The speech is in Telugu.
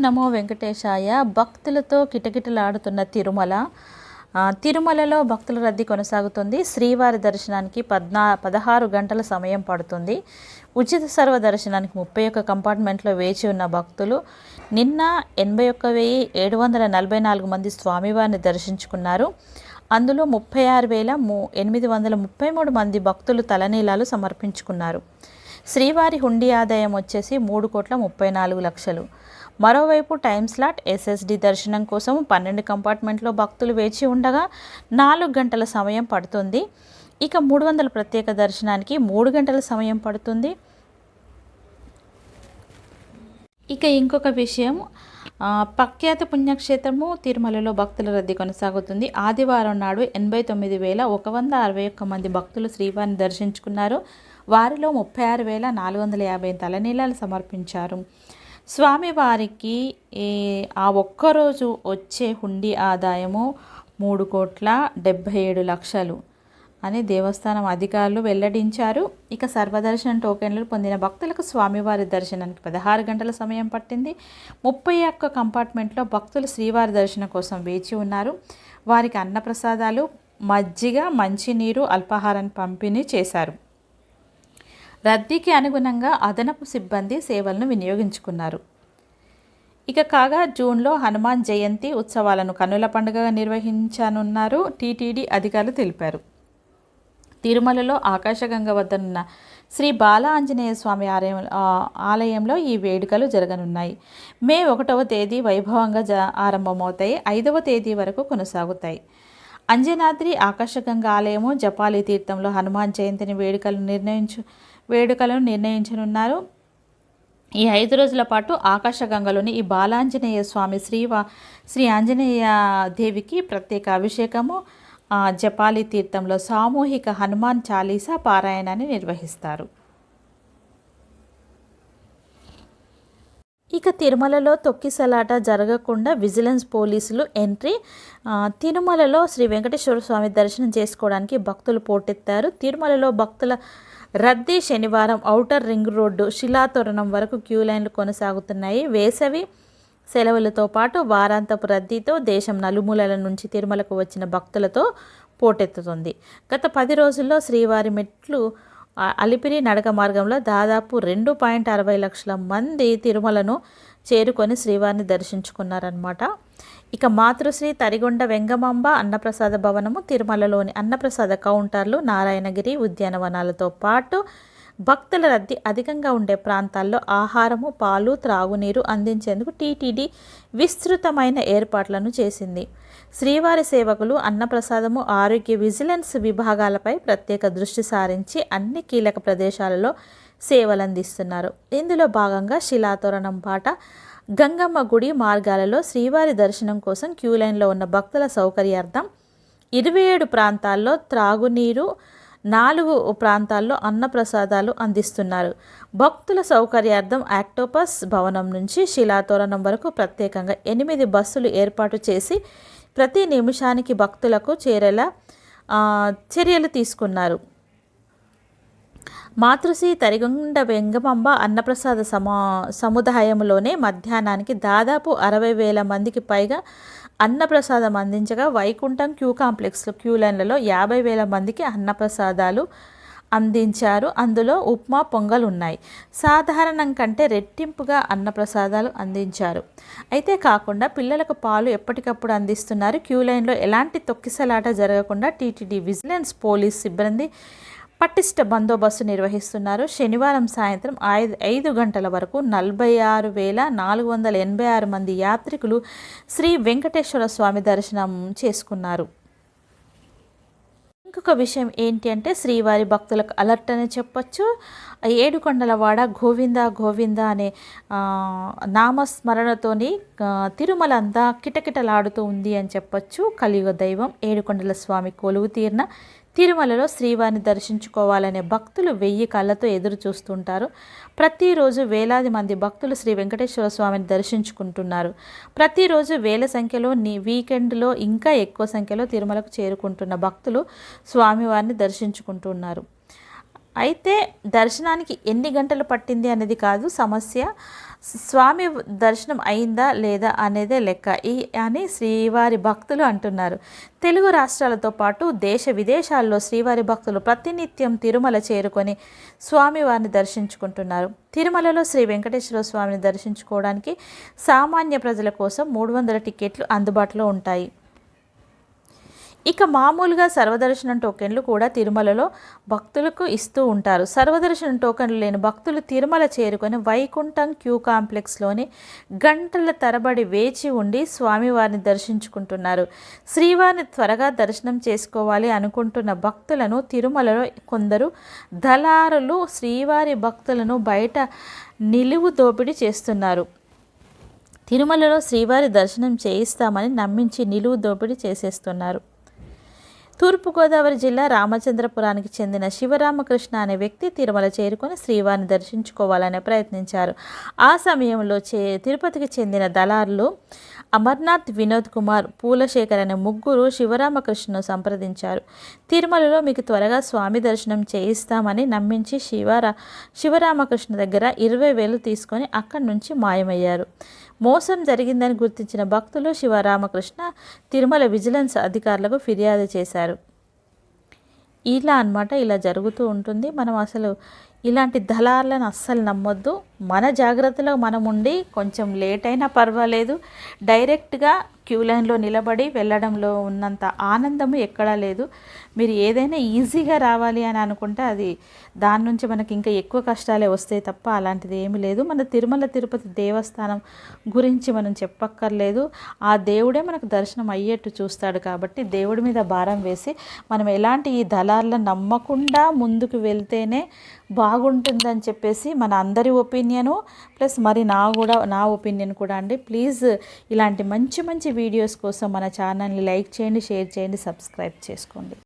నమో వెంకటేశాయ. భక్తులతో కిటకిటలాడుతున్న తిరుమల. తిరుమలలో భక్తుల రద్దీ కొనసాగుతుంది. శ్రీవారి దర్శనానికి పద్నా పదహారు గంటల సమయం పడుతుంది. ఉచిత సర్వ దర్శనానికి ముప్పై ఒక్క కంపార్ట్మెంట్లో వేచి ఉన్న భక్తులు నిన్న ఎనభై ఒక్క వెయ్యి ఏడు వందల నలభై నాలుగు మంది స్వామివారిని దర్శించుకున్నారు. అందులో ముప్పై ఆరు వేల ము ఎనిమిది వందల ముప్పై మూడు మంది భక్తులు తలనీలాలు సమర్పించుకున్నారు. శ్రీవారి హుండీ ఆదాయం వచ్చేసి మూడు కోట్ల ముప్పై నాలుగు లక్షలు. మరోవైపు టైం స్లాట్ ఎస్ఎస్డి దర్శనం కోసం పన్నెండు కంపార్ట్మెంట్లో భక్తులు వేచి ఉండగా నాలుగు గంటల సమయం పడుతుంది. ఇక మూడు వందల ప్రత్యేక దర్శనానికి మూడు గంటల సమయం పడుతుంది. ఇక ఇంకొక విషయం ప్రఖ్యాత పుణ్యక్షేత్రము తిరుమలలో భక్తుల రద్దీ కొనసాగుతుంది. ఆదివారం నాడు ఎనభై తొమ్మిది వేల ఒక వంద అరవై ఒక్క మంది భక్తులు శ్రీవారిని దర్శించుకున్నారు. వారిలో ముప్పై ఆరు వేల నాలుగు వందల యాభై తలనీలాలు సమర్పించారు. స్వామివారికి ఆ ఒక్కరోజు వచ్చే హుండీ ఆదాయము మూడు కోట్ల డెబ్భై ఏడు లక్షలు అని దేవస్థానం అధికారులు వెల్లడించారు. ఇక సర్వదర్శనం టోకెన్లు పొందిన భక్తులకు స్వామివారి దర్శనానికి పదహారు గంటల సమయం పట్టింది. ముప్పై ఒక్క కంపార్ట్మెంట్లో భక్తులు శ్రీవారి దర్శనం కోసం వేచి ఉన్నారు. వారికి అన్నప్రసాదాలు మజ్జిగ మంచినీరు అల్పాహారాన్ని పంపిణీ చేశారు. రద్దీకి అనుగుణంగా అదనపు సిబ్బంది సేవలను వినియోగించుకున్నారు. ఇక కాగా జూన్లో హనుమాన్ జయంతి ఉత్సవాలను కన్నుల పండుగగా నిర్వహించనున్నారు టీటీడీ అధికారులు తెలిపారు. తిరుమలలో ఆకాశగంగ వద్దనున్న శ్రీ బాల ఆంజనేయ స్వామి ఆలయం ఆలయంలో ఈ వేడుకలు జరగనున్నాయి. మే ఒకటవ తేదీ వైభవంగా జ ఆరంభమవుతాయి. ఐదవ తేదీ వరకు కొనసాగుతాయి. అంజనాద్రి ఆకాశగంగ ఆలయము జపాలి తీర్థంలో హనుమాన్ జయంతిని వేడుకలు నిర్ణయించు వేడుకలను నిర్ణయించనున్నారు. ఈ ఐదు రోజుల పాటు ఆకాశగంగలోని ఈ బాలాంజనేయ స్వామి శ్రీవా శ్రీ ఆంజనేయ దేవికి ప్రత్యేక అభిషేకము జపాలి తీర్థంలో సామూహిక హనుమాన్ చాలీసా పారాయణాన్ని నిర్వహిస్తారు. ఇక తిరుమలలో తొక్కిసలాట జరగకుండా విజిలెన్స్ పోలీసులు ఎంట్రీ తిరుమలలో శ్రీ వెంకటేశ్వర స్వామి దర్శనం చేసుకోవడానికి భక్తులు పోటెత్తారు. తిరుమలలో భక్తుల రద్దీ శనివారం ఔటర్ రింగ్ రోడ్డు శిలాతోరణం వరకు క్యూ లైన్లు కొనసాగుతున్నాయి. వేసవి సెలవులతో పాటు వారాంతపు రద్దీతో దేశం నలుమూలల నుంచి తిరుమలకు వచ్చిన భక్తులతో పోటెత్తుతుంది. గత పది రోజుల్లో శ్రీవారి మెట్లు అలిపిరి నడక మార్గంలో దాదాపు రెండు పాయింట్ అరవై లక్షల మంది తిరుమలను చేరుకొని శ్రీవారిని దర్శించుకున్నారనమాట ఇక మాతృశ్రీ తరిగొండ వెంగమాంబ అన్నప్రసాద భవనము తిరుమలలోని అన్నప్రసాద కౌంటర్లు నారాయణగిరి ఉద్యానవనాలతో పాటు భక్తుల రద్దీ అధికంగా ఉండే ప్రాంతాల్లో ఆహారము పాలు త్రాగునీరు అందించేందుకు టీటీడీ విస్తృతమైన ఏర్పాట్లను చేసింది. శ్రీవారి సేవకులు అన్నప్రసాదము ఆరోగ్య విజిలెన్స్ విభాగాలపై ప్రత్యేక దృష్టి సారించి అన్ని కీలక ప్రదేశాలలో సేవలందిస్తున్నారు. ఇందులో భాగంగా శిలాతోరణం పాట గంగమ్మ గుడి మార్గాలలో శ్రీవారి దర్శనం కోసం క్యూ లైన్లో ఉన్న భక్తుల సౌకర్యార్థం ఇరవై ఏడు ప్రాంతాల్లో త్రాగునీరు నాలుగు ప్రాంతాల్లో అన్నప్రసాదాలు అందిస్తున్నారు. భక్తుల సౌకర్యార్థం యాక్టోపస్ భవనం నుంచి శిలాతోరణం వరకు ప్రత్యేకంగా ఎనిమిది బస్సులు ఏర్పాటు చేసి ప్రతి నిమిషానికి భక్తులకు చేరేలా చర్యలు తీసుకున్నారు. మాతృశ్రీ తరిగుండ వెంగమంబ అన్నప్రసాద సమా సముదాయంలోనే మధ్యాహ్నానికి దాదాపు అరవై వేల మందికి పైగా అన్నప్రసాదం అందించగా వైకుంఠం క్యూ కాంప్లెక్స్లో క్యూ లైన్లలో యాభై వేల మందికి అన్నప్రసాదాలు అందించారు. అందులో ఉప్మా పొంగల్ ఉన్నాయి సాధారణం కంటే రెట్టింపుగా అన్నప్రసాదాలు అందించారు. అయితే కాకుండా పిల్లలకు పాలు ఎప్పటికప్పుడు అందిస్తున్నారు. క్యూ లైన్లో ఎలాంటి తొక్కిసలాట జరగకుండా టీటీడీ విజిలెన్స్ పోలీస్ సిబ్బంది పటిష్ట బందోబస్తు నిర్వహిస్తున్నారు. శనివారం సాయంత్రం ఐదు ఐదు గంటల వరకు నలభై ఆరు వేల నాలుగు వందల ఎనభై ఆరు మంది యాత్రికులు శ్రీ వెంకటేశ్వర స్వామి దర్శనం చేసుకున్నారు. ఇంకొక విషయం ఏంటి అంటే శ్రీవారి భక్తులకు అలర్ట్ అని చెప్పచ్చు. ఏడుకొండలవాడ గోవింద గోవింద అనే నామస్మరణతోని తిరుమల అంతా కిటకిటలాడుతూ ఉంది అని చెప్పొచ్చు. కలియుగ దైవం ఏడుకొండల స్వామి కొలువు తీరిన తిరుమలలో శ్రీవారిని దర్శించుకోవాలనే భక్తులు వెయ్యి కళ్ళతో ఎదురు చూస్తుంటారు. ప్రతిరోజు వేలాది మంది భక్తులు శ్రీ వెంకటేశ్వర స్వామిని దర్శించుకుంటున్నారు. ప్రతిరోజు వేల సంఖ్యలో నీ వీకెండ్లో ఇంకా ఎక్కువ సంఖ్యలో తిరుమలకు చేరుకుంటున్న భక్తులు స్వామివారిని దర్శించుకుంటున్నారు. అయితే దర్శనానికి ఎన్ని గంటలు పట్టింది అనేది కాదు సమస్య. స్వామి దర్శనం అయిందా లేదా అనేదే లెక్క. ఈ అని శ్రీవారి భక్తులు అంటున్నారు. తెలుగు రాష్ట్రాలతో పాటు దేశ విదేశాల్లో శ్రీవారి భక్తులు ప్రతినిత్యం తిరుమల చేరుకొని స్వామివారిని దర్శించుకుంటున్నారు. తిరుమలలో శ్రీ వెంకటేశ్వర స్వామిని దర్శించుకోవడానికి సామాన్య ప్రజల కోసం మూడు వందల టికెట్లు అందుబాటులో ఉంటాయి. ఇక మామూలుగా సర్వదర్శనం టోకెన్లు కూడా తిరుమలలో భక్తులకు ఇస్తూ ఉంటారు. సర్వదర్శనం టోకెన్లు లేని భక్తులు తిరుమల చేరుకొని వైకుంఠం క్యూ కాంప్లెక్స్లోని గంటల తరబడి వేచి ఉండి స్వామివారిని దర్శించుకుంటున్నారు. శ్రీవారిని త్వరగా దర్శనం చేసుకోవాలి అనుకుంటున్న భక్తులను తిరుమలలో కొందరు దళారులు శ్రీవారి భక్తులను బయట నిలువు దోపిడీ చేస్తున్నారు. తిరుమలలో శ్రీవారి దర్శనం చేయిస్తామని నమ్మించి నిలువు దోపిడీ చేసేస్తున్నారు. తూర్పుగోదావరి జిల్లా రామచంద్రపురానికి చెందిన శివరామకృష్ణ అనే వ్యక్తి తిరుమల చేరుకొని శ్రీవారిని దర్శించుకోవాలని ప్రయత్నించారు. ఆ సమయంలో చే తిరుపతికి చెందిన దళారులు అమర్నాథ్ వినోద్ కుమార్ పూలశేఖర్ అనే ముగ్గురు శివరామకృష్ణను సంప్రదించారు. తిరుమలలో మీకు త్వరగా స్వామి దర్శనం చేయిస్తామని నమ్మించి శివరా శివరామకృష్ణ దగ్గర ఇరవై వేలు తీసుకొని అక్కడి నుంచి మాయమయ్యారు. మోసం జరిగిందని గుర్తించిన భక్తులు శివరామకృష్ణ తిరుమల విజిలెన్స్ అధికారులకు ఫిర్యాదు చేశారు. ఇలా అన్నమాట ఇలా జరుగుతూ ఉంటుంది. మనం అసలు ఇలాంటి దళాలను అస్సలు నమ్మొద్దు. మన జాగ్రత్తలో మనం ఉండి కొంచెం లేట్ అయినా పర్వాలేదు. డైరెక్ట్గా క్యూ లైన్లో నిలబడి వెళ్ళడంలో ఉన్నంత ఆనందము ఎక్కడా లేదు. మీరు ఏదైనా ఈజీగా రావాలి అని అనుకుంటే అది దాని నుంచి మనకి ఇంకా ఎక్కువ కష్టాలే వస్తాయి తప్ప అలాంటిది ఏమీ లేదు. మన తిరుమల తిరుపతి దేవస్థానం గురించి మనం చెప్పక్కర్లేదు. ఆ దేవుడే మనకు దర్శనం అయ్యేట్టు చూస్తాడు కాబట్టి దేవుడి మీద భారం వేసి మనం ఎలాంటి ఈ దళాలను నమ్మకుండా ముందుకు వెళ్తేనే బాగుంటుందని చెప్పేసి మన అందరి ఒపీనియను ప్లస్ మరి నా కూడా నా ఒపీనియన్ కూడా అండి. ప్లీజ్ ఇలాంటి మంచి మంచి వీడియోస్ కోసం మన ఛానల్ని లైక్ చేయండి షేర్ చేయండి సబ్స్క్రైబ్ చేసుకోండి.